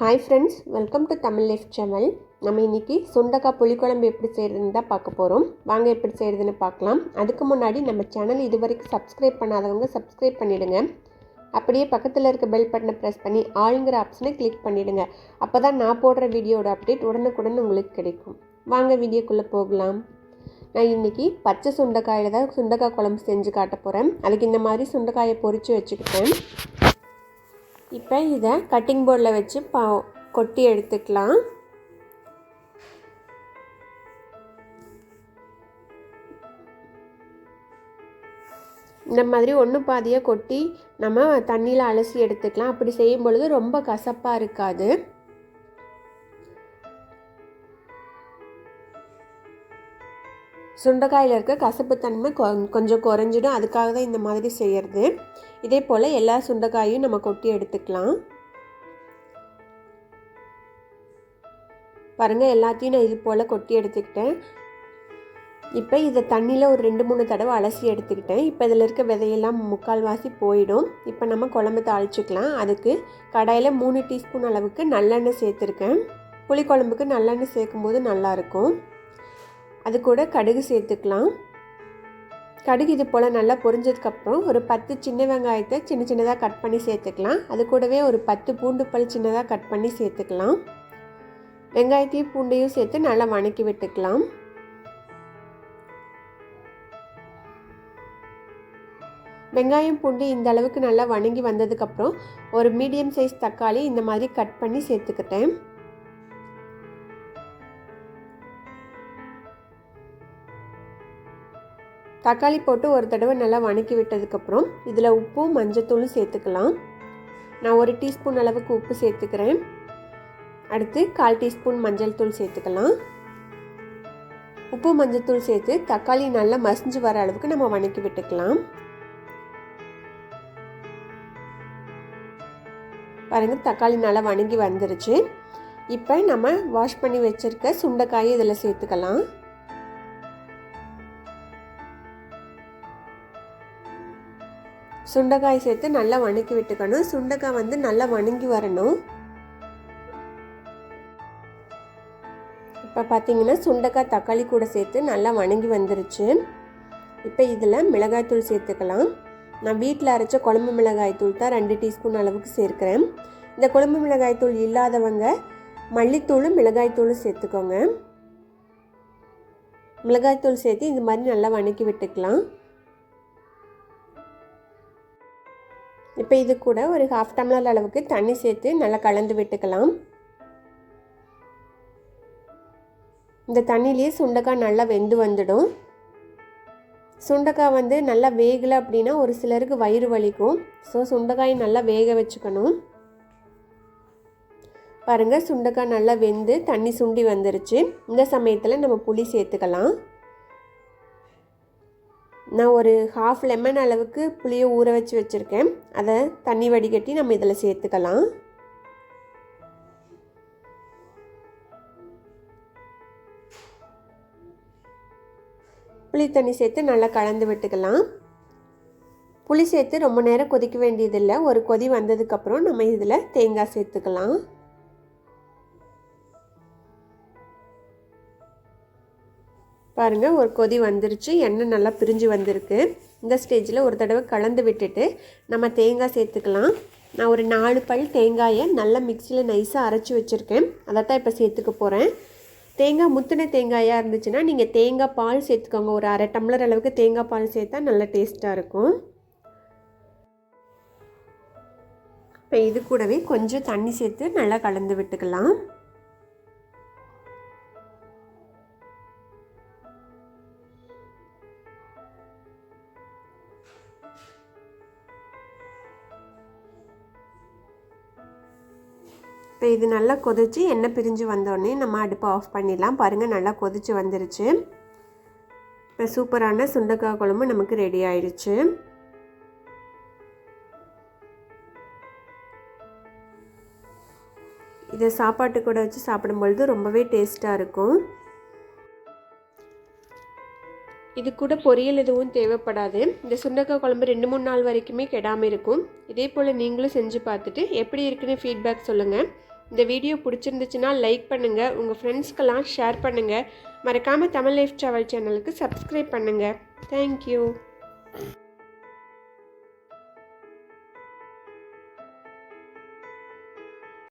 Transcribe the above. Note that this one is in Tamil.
Hi friends welcome to Tamil life channel நம்ம இன்றைக்கி சுண்டக்காய் புளிக்குழம்பு எப்படி செய்கிறதுன்னு தான் பார்க்க போகிறோம் வாங்க எப்படி செய்கிறதுன்னு பார்க்கலாம். அதுக்கு முன்னாடி நம்ம சேனல் இது வரைக்கும் சப்ஸ்கிரைப் பண்ணாதவங்க சப்ஸ்கிரைப் பண்ணிவிடுங்க அப்படியே பக்கத்தில் இருக்க பெல் பட்டனை ப்ரெஸ் பண்ணி ஆளுங்கிற ஆப்ஷனை கிளிக் பண்ணிவிடுங்க அப்போ தான் நான் போடுற வீடியோட அப்டேட் உடனுக்குடன் உங்களுக்கு கிடைக்கும். வாங்க வீடியோக்குள்ளே போகலாம். நான் இன்றைக்கி பச்சை சுண்டைக்காயில் தான் சுண்டைக்காய் குழம்பு செஞ்சு காட்ட போகிறேன் அதுக்கு இந்த மாதிரி சுண்டைக்காயை பொரித்து வச்சுக்கிட்டேன். இப்போ இதை கட்டிங் போர்டில் வச்சு பா கொட்டி எடுத்துக்கலாம். இந்த மாதிரி ஒன்று பாதியாக கொட்டி நம்ம தண்ணியில் அலசி எடுத்துக்கலாம். அப்படி செய்யும் பொழுது ரொம்ப கசப்பாக இருக்காது. சுண்டைக்காயில் இருக்க கசப்புத்தன்மை கொ கொஞ்சம் குறைஞ்சிடும். அதுக்காக தான் இந்த மாதிரி செய்கிறது இதே போல் எல்லா சுண்டைக்காயும் நம்ம கொட்டி எடுத்துக்கலாம். பாருங்கள் எல்லாத்தையும் நான் இது போல் கொட்டி எடுத்துக்கிட்டேன். இப்போ இதை தண்ணியில் ஒரு ரெண்டு மூணு தடவை அலசி எடுத்துக்கிட்டேன். இப்போ இதில் இருக்க விதையெல்லாம் முக்கால்வாசி போயிடும். இப்போ நம்ம குழம்பு தாளிச்சிக்கலாம். அதுக்கு கடாயில் மூணு டீஸ்பூன் அளவுக்கு நல்லெண்ணெய் சேர்த்துருக்கேன். புளிக்குழம்புக்கு நல்லெண்ணெய் சேர்க்கும்போது நல்லாயிருக்கும் அது கூட கடுகு சேர்த்துக்கலாம். கடுகு இது போல் நல்லா பொரிஞ்சதுக்கப்புறம் ஒரு பத்து சின்ன வெங்காயத்தை சின்ன சின்னதாக கட் பண்ணி சேர்த்துக்கலாம். அது கூடவே ஒரு பத்து பூண்டு பல் சின்னதாக கட் பண்ணி சேர்த்துக்கலாம். வெங்காயத்தையும் பூண்டையும் சேர்த்து நல்லா வணக்கி விட்டுக்கலாம். வெங்காயம் பூண்டு இந்த அளவுக்கு நல்லா வணங்கி வந்ததுக்கப்புறம் ஒரு மீடியம் சைஸ் தக்காளி இந்த மாதிரி கட் பண்ணி சேர்த்துக்கிட்டேன். தக்காளி போட்டு ஒரு தடவை நல்லா வணக்கி விட்டதுக்கப்புறம் இதில் உப்பும் மஞ்சத்தூளும் சேர்த்துக்கலாம். நான் ஒரு டீஸ்பூன் அளவுக்கு உப்பு சேர்த்துக்கிறேன். அடுத்து கால் டீஸ்பூன் மஞ்சள் தூள் சேர்த்துக்கலாம். உப்பு மஞ்சத்தூள் சேர்த்து தக்காளி நல்லா மசிஞ்சு வர அளவுக்கு நம்ம வணக்கி விட்டுக்கலாம். பாருங்கள் தக்காளி நல்லா வணங்கி வந்துருச்சு. இப்போ நம்ம வாஷ் பண்ணி வச்சுருக்க சுண்டைக்காயை இதில் சேர்த்துக்கலாம். சுண்டைக்காய் சேர்த்து நல்லா வணக்கி விட்டுக்கணும். சுண்டைக்காய் வந்து நல்லா வணங்கி வரணும். இப்போ பார்த்தீங்கன்னா சுண்டைக்காய் தக்காளி கூட சேர்த்து நல்லா வணங்கி வந்துருச்சு. இப்போ இதில் மிளகாய்த்தூள் சேர்த்துக்கலாம். நான் வீட்டில் அரைச்ச குழம்பு மிளகாய் தூள் தான் ரெண்டு டீஸ்பூன் அளவுக்கு சேர்க்குறேன். இந்த குழம்பு மிளகாய் தூள் இல்லாதவங்க மல்லித்தூளும் மிளகாய்த்தூளும் சேர்த்துக்கோங்க. மிளகாய்த்தூள் சேர்த்து இது மாதிரி நல்லா வணக்கி விட்டுக்கலாம். இப்போ இது கூட ஒரு ஹாஃப் டம்ளர் அளவுக்கு தண்ணி சேர்த்து நல்லா கலந்து விட்டுக்கலாம். இந்த தண்ணியிலேயே சுண்டைக்காய் நல்லா வெந்து வந்துடும். சுண்டைக்காய் வந்து நல்லா வேகலை அப்படின்னா ஒரு சிலருக்கு வயிறு வலிக்கும். ஸோ சுண்டைக்காய் நல்லா வேக வச்சுக்கணும். பாருங்கள் சுண்டைக்காய் நல்லா வெந்து தண்ணி சுண்டி வந்துருச்சு. இந்த சமயத்தில் நம்ம புளி சேர்த்துக்கலாம். நான் ஒரு ஹாஃப் லெமன் அளவுக்கு புளியை ஊற வச்சு வச்சுருக்கேன். அதை தண்ணி வடிகட்டி நம்ம இதில் சேர்த்துக்கலாம். புளி தண்ணி சேர்த்து நல்லா கலந்து விட்டுக்கலாம். புளி சேர்த்து ரொம்ப நேரம் கொதிக்க வேண்டியதில்லை. ஒரு கொதி வந்ததுக்கப்புறம் நம்ம இதில் தேங்காய் சேர்த்துக்கலாம். பாருங்கள் ஒரு கொதி வந்துருச்சு. எண்ணெய் நல்லா பிரிஞ்சு வந்திருக்கு. இந்த ஸ்டேஜில் ஒரு தடவை கலந்து விட்டுட்டு நம்ம தேங்காய் சேர்த்துக்கலாம். நான் ஒரு நாலு பல் தேங்காயை நல்லா மிக்சியில் நைஸாக அரைச்சி வச்சுருக்கேன். அதை தான் இப்போ சேர்த்துக்க போகிறேன் தேங்காய் முத்தின தேங்காயாக இருந்துச்சுன்னா நீங்கள் தேங்காய் பால் சேர்த்துக்கோங்க. ஒரு அரை டம்ளர் அளவுக்கு தேங்காய் பால் சேர்த்தா நல்லா டேஸ்ட்டாக இருக்கும். இப்போ இது கூடவே கொஞ்சம் தண்ணி சேர்த்து நல்லா கலந்து விட்டுக்கலாம். இப்போ இது நல்லா கொதிச்சு எண்ணெய் பிரிஞ்சு வந்தோடனே நம்ம அடுப்பை ஆஃப் பண்ணிடலாம். பாருங்கள் நல்லா கொதிச்சு வந்துருச்சு. இப்போ சூப்பரான சுண்டக்காய் குழம்பு நமக்கு ரெடி ஆயிடுச்சு. இதை சாப்பாட்டு கூட வச்சு சாப்பிடும்பொழுது ரொம்பவே டேஸ்ட்டாக இருக்கும். இது கூட பொரியல் எதுவும் தேவைப்படாது. இந்த சுண்டக்காய் குழம்பு ரெண்டு மூணு நாள் வரைக்குமே கெடாமல் இருக்கும். இதே போல் நீங்களும் செஞ்சு பார்த்துட்டு எப்படி இருக்குன்னு ஃபீட்பேக் சொல்லுங்கள் இந்த வீடியோ பிடிச்சிருந்துச்சுன்னா லைக் பண்ணுங்கள் உங்கள் ஃப்ரெண்ட்ஸ்க்கெல்லாம் ஷேர் பண்ணுங்கள் மறக்காமல் தமிழ் லைஃப் ட்ராவல் சேனலுக்கு சப்ஸ்கிரைப் பண்ணுங்கள் தேங்க்யூ